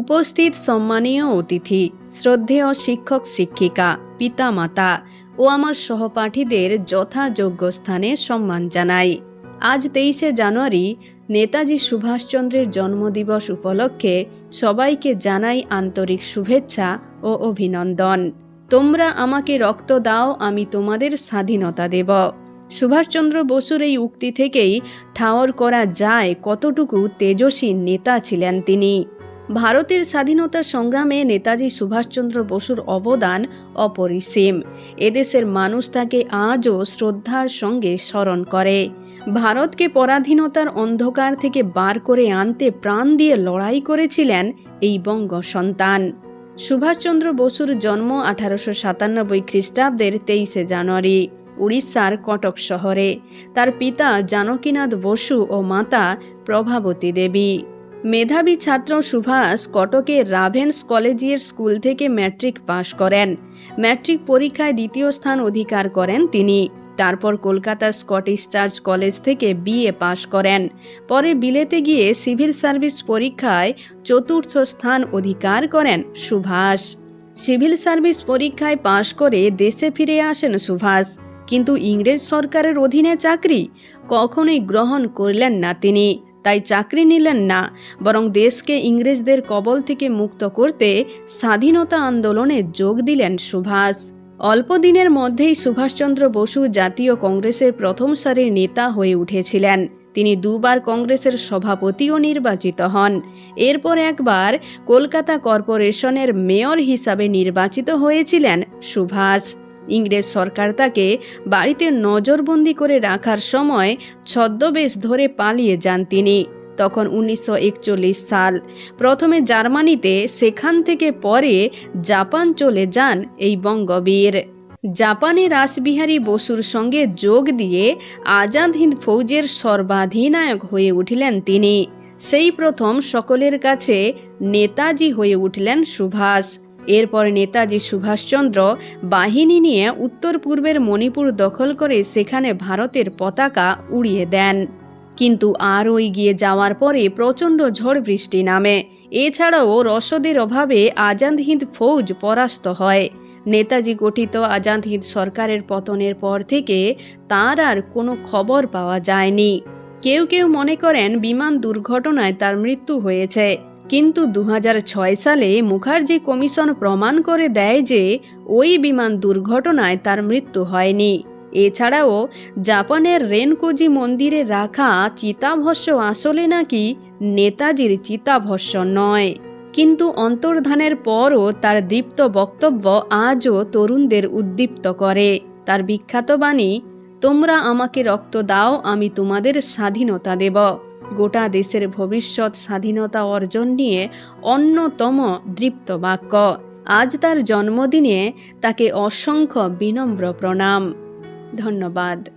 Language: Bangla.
উপস্থিত সম্মানীয় অতিথি, শ্রদ্ধেয় শিক্ষক শিক্ষিকা, পিতামাতা ও আমার সহপাঠীদের যথাযোগ্য স্থানে সম্মান জানাই। আজ তেইশে জানুয়ারি নেতাজি সুভাষচন্দ্রের জন্মদিবস উপলক্ষে সবাইকে জানাই আন্তরিক শুভেচ্ছা ও অভিনন্দন। তোমরা আমাকে রক্ত দাও, আমি তোমাদের স্বাধীনতা দেব। সুভাষচন্দ্র বসুর এই উক্তি থেকেই ঠাওর করা যায় কতটুকু তেজস্বী নেতা ছিলেন তিনি। ভারতের স্বাধীনতা সংগ্রামে নেতাজি সুভাষচন্দ্র বসুর অবদান অপরিসীম। এদেশের মানুষ তাকে আজও শ্রদ্ধার সঙ্গে স্মরণ করে। ভারতকে পরাধীনতার অন্ধকার থেকে বার করে আনতে প্রাণ দিয়ে লড়াই করেছিলেন এই বঙ্গ সন্তান। সুভাষচন্দ্র বসুর জন্ম আঠারোশো সাতানব্বই খ্রিস্টাব্দের তেইশে জানুয়ারি, উড়িষ্যার কটক শহরে। তার পিতা জানকীনাথ বসু ও মাতা প্রভাবতী দেবী। মেধাবী ছাত্র সুভাষ কটকে রাভেন্স কলেজিয়ের স্কুল থেকে ম্যাট্রিক পাশ করেন। ম্যাট্রিক পরীক্ষায় দ্বিতীয় স্থান অধিকার করেন তিনি। তারপর কলকাতার স্কটিশ চার্চ কলেজ থেকে বিএ পাশ করেন। পরে বিলেতে গিয়ে সিভিল সার্ভিস পরীক্ষায় চতুর্থ স্থান অধিকার করেন সুভাষ। সিভিল সার্ভিস পরীক্ষায় পাশ করে দেশে ফিরে আসেন সুভাষ। কিন্তু ইংরেজ সরকারের অধীনে চাকরি কখনোই গ্রহণ করলেন না তিনি। তাই চাকরি নিলেন না, বরং দেশকে ইংরেজদের কবল থেকে মুক্ত করতে স্বাধীনতা আন্দোলনে যোগ দিলেন সুভাষ। অল্প দিনের মধ্যেই সুভাষচন্দ্র বসু জাতীয় কংগ্রেসের প্রথম সারির নেতা হয়ে উঠেছিলেন। তিনি দুবার কংগ্রেসের সভাপতিও নির্বাচিত হন। এরপর একবার কলকাতা কর্পোরেশনের মেয়র হিসাবে নির্বাচিত হয়েছিলেন সুভাষ। ইংরেজ সরকার তাকে বাড়িতে নজরবন্দি করে রাখার সময় ছদ্মবেশ ধরে পালিয়ে যান তিনি। তখন উনিশশো একচল্লিশ সাল, প্রথমে জার্মানিতে সেখান থেকে পরে জাপান চলে যান এই বঙ্গবীর। জাপানে রাসবিহারী বসুর সঙ্গে যোগ দিয়ে আজাদ হিন্দ ফৌজের সর্বাধিনায়ক হয়ে উঠলেন তিনি। সেই প্রথম সকলের কাছে নেতাজি হয়ে উঠলেন সুভাষ। এরপর নেতাজি সুভাষচন্দ্র বাহিনী নিয়ে উত্তর পূর্বের মণিপুর দখল করে সেখানে ভারতের পতাকা উড়িয়ে দেন। কিন্তু আর ওই গিয়ে যাওয়ার পরে প্রচণ্ড ঝড় বৃষ্টি নামে। এছাড়াও রসদের অভাবে আজাদ হিন্দ ফৌজ পরাস্ত হয়। নেতাজি গঠিত আজাদ হিন্দ সরকারের পতনের পর থেকে তার আর কোনো খবর পাওয়া যায়নি। কেউ কেউ মনে করেন বিমান দুর্ঘটনায় তার মৃত্যু হয়েছে। কিন্তু দু হাজার ছয় সালে মুখার্জি কমিশন প্রমাণ করে দেয় যে ওই বিমান দুর্ঘটনায় তার মৃত্যু হয়নি। এছাড়াও জাপানের রেনকোজি মন্দিরে রাখা চিতাভস্য আসলে নাকি নেতাজির চিতাভস্য নয়। কিন্তু অন্তর্ধানের পরও তার দীপ্ত বক্তব্য আজও তরুণদের উদ্দীপ্ত করে। তার বিখ্যাত বাণী, তোমরা আমাকে রক্ত দাও, আমি তোমাদের স্বাধীনতা দেব। গোটা দেশের ভবিষ্যৎ স্বাধীনতা অর্জন নিয়ে অন্যতম দৃপ্ত বাক্য। আজ তার জন্মদিনে তাকে অসংখ্য বিনম্র প্রণাম। ধন্যবাদ।